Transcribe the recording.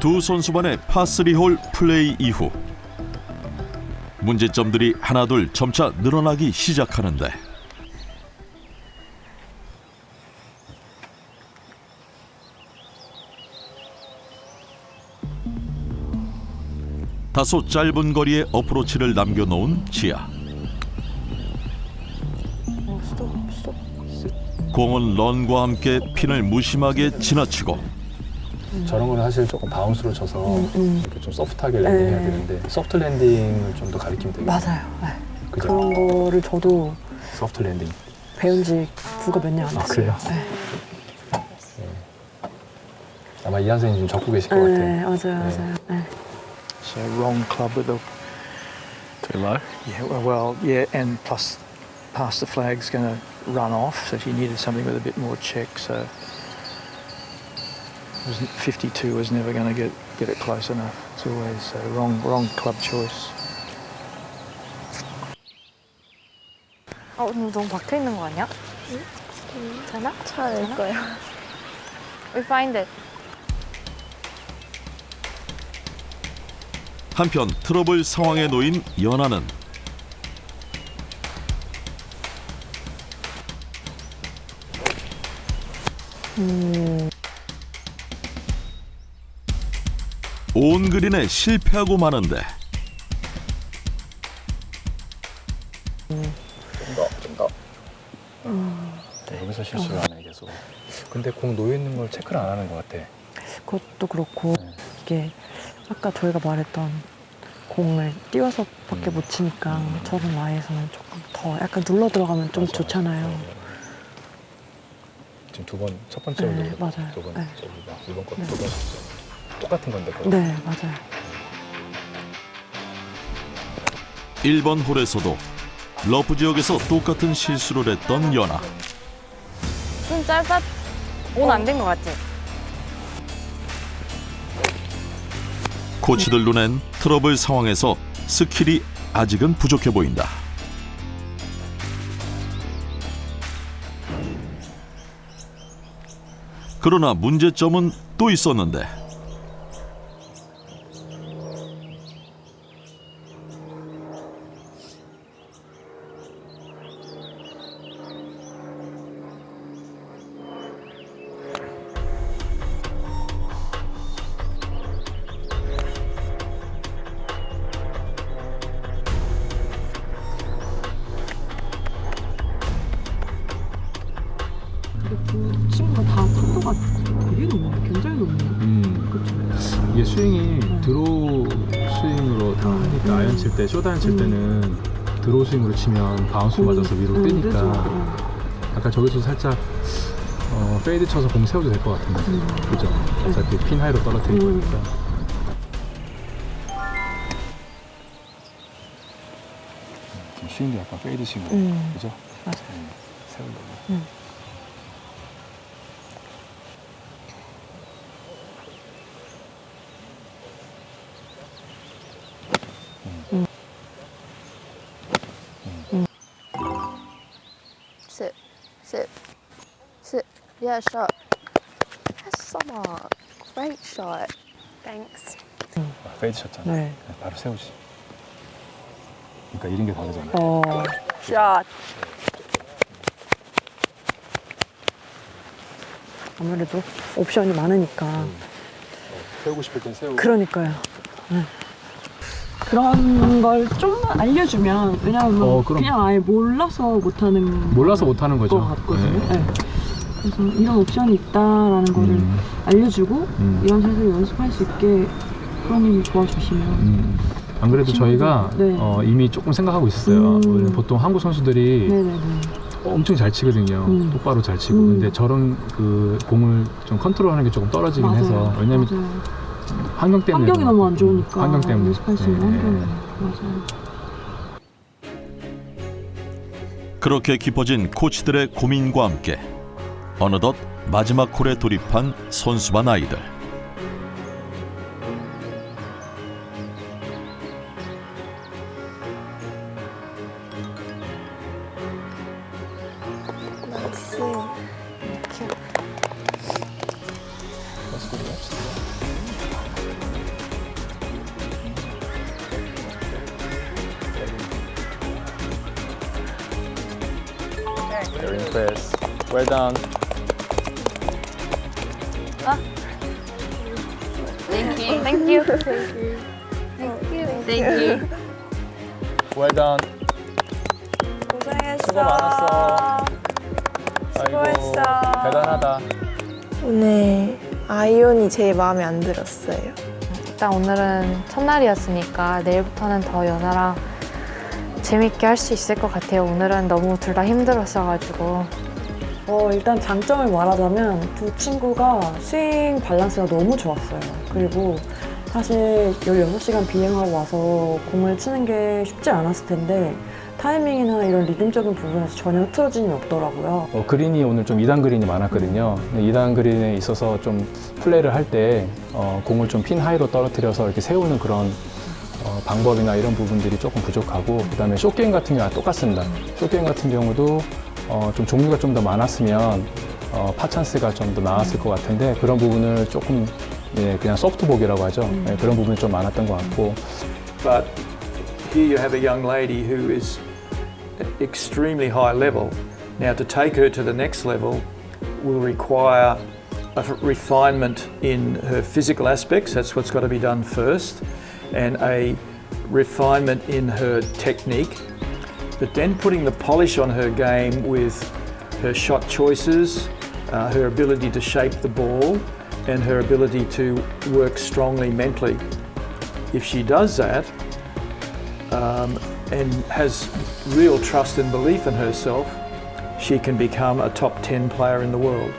두 선수만의 파3홀 플레이 이후 문제점들이 하나둘 점차 늘어나기 시작하는데 다소 짧은 거리에 어프로치를 남겨놓은 지아. 공은 런과 함께 핀을 무심하게 지나치고 저런 거는 사실 조금 바운스로 쳐서 음, 음. 이렇게 좀 소프트하게 랜딩해야 네. 되는데 소프트 랜딩을 좀 더 가르치면 되겠네요. 맞아요. 네. 그죠? 그런 거를 저도 소프트 랜딩. 배운 지 불과 몇 년 안 아, 됐어요. 그래요? 네. 아마 이한 선생님 지금 적고 계실 것 네, 같아요. 맞아요, 맞아요. 네. So wrong club with the Too low. yeah well, well yeah and plus past the flag's going to run off so she needed something with a bit more check so was 52 was never going to get get it close enough. It's always so wrong wrong club choice. 어, 근데 너무 박혀 있는 거 아니야? 되나? 차일 거예요. We find it. 한편 트러블 상황에 놓인 연하는 음, 온 그린에 실패하고 마는데 네, 여기서 실수를 하네 계속. 근데 공 놓여 있는 걸 체크를 안 하는 것 같아. 그것도 그렇고 네. 이게 아까 저희가 말했던 공을 띄워서밖에 음. 못 치니까 음. 저런 라이에서는 조금 더 약간 눌러 들어가면 좀 맞아, 좋잖아요. 맞아. 지금 두 번 첫 번째 네, 맞아요. 두 번, 네. 저기 봐, 이번 거 네. 두 번. 똑같은 건데. 그거. 네, 맞아요. 1번 홀에서도 러프 지역에서 똑같은 실수를 했던 연하 좀 짧아. 온안된거 같지? 코치들 눈엔 트러블 상황에서 스킬이 아직은 부족해 보인다. 그러나 문제점은 또 있었는데 다 탄도가 되게 높네요. 굉장히 높네요. 음. 그렇죠. 이게 스윙이 드로우 스윙으로 다 하니까 음. 아이언 칠 때, 쇼다이언 칠 음. 때는 드로우 스윙으로 치면 바운스 맞아서 위로 음, 뜨니까 그죠. 약간 저기서 살짝 어, 페이드 쳐서 공 세워도 될 것 같은데 음. 그죠? 어차피 핀 하이로 떨어뜨릴 음. 거니까 스윙도 약간 페이드 스윙으로 음. 그죠? 맞아요. 음, 세우려고 음. Sit, sit. Yeah, shot. That's summer. Great shot. Thanks. 아, 페이드 쳤잖아 네. 네, 바로 세우지 그러니까 이런 게 다르잖아 어, 샷. 아무래도 옵션이 많으니까. 음. 세우고 싶을 땐 세우고 그러니까요. 네. 그런 걸 좀 알려주면 왜냐하면 어, 그럼. 그냥 아예 몰라서 못하는 몰라서 못하는 거죠 것 같거든요. 네. 네. 그래서 이런 옵션이 있다라는 거를 음, 알려주고 음. 이런 샷을 연습할 수 있게 프로님이 도와주시면 음. 안 그래도 저희가 네. 어, 이미 조금 생각하고 있었어요. 음. 왜냐면 보통 한국 선수들이 네네네. 엄청 잘 치거든요. 음. 똑바로 잘 치고. 음. 근데 저런 그 공을 좀 컨트롤하는 게 조금 떨어지긴 맞아요. 해서 왜냐면 맞아요. 환경 때문에 환경이 너무 것 안. 좋으니까 환경 때문에 연습할 수 있는 네. 환경이 맞아요. 그렇게 깊어진 코치들의 고민과 함께 어느덧 마지막 홀에 돌입한 선수반 아이들. Very impressed. Well done. Thank you. Thank you. Thank you. Well done. 고생했어. 수고 많았어. 아이고, 수고했어. 대단하다. 오늘 아이온이 제일 마음에 안 들었어요. 일단 오늘은 첫날이었으니까 내일부터는 더 연아랑 재밌게 할 수 있을 것 같아요. 오늘은 너무 둘 다 힘들었어가지고 어, 일단 장점을 말하자면 두 친구가 스윙 밸런스가 너무 좋았어요. 그리고 사실 16시간 비행하고 와서 공을 치는 게 쉽지 않았을 텐데 타이밍이나 이런 리듬적인 부분에서 전혀 흐트러짐이 없더라고요. 어, 그린이 오늘 좀 2단 그린이 많았거든요. 근데 2단 그린에 있어서 좀 플레이를 할때 어, 공을 좀 핀 하이로 떨어뜨려서 이렇게 세우는 그런 어, 방법이나 이런 부분들이 조금 부족하고 그다음에 숏게임 같은 경우는 똑같습니다. 숏게임 같은 경우도 어, 좀 종류가 좀 더 많았으면 어, 파 찬스가 좀 더 나았을 것 같은데 그런 부분을 조금 예, 그냥 소프트복이라고 하죠. 예, 그런 부분이 좀 많았던 것 같고 But here you have a young lady who is extremely high level. Now, to take her to the next level will require a refinement in her physical aspects. That's what's got to be done first, and a refinement in her technique. But then putting the polish on her game with her shot choices, uh, her ability to shape the ball, and her ability to work strongly mentally. If she does that, um, and has real trust and belief in herself, she can become a top 10 player in the world.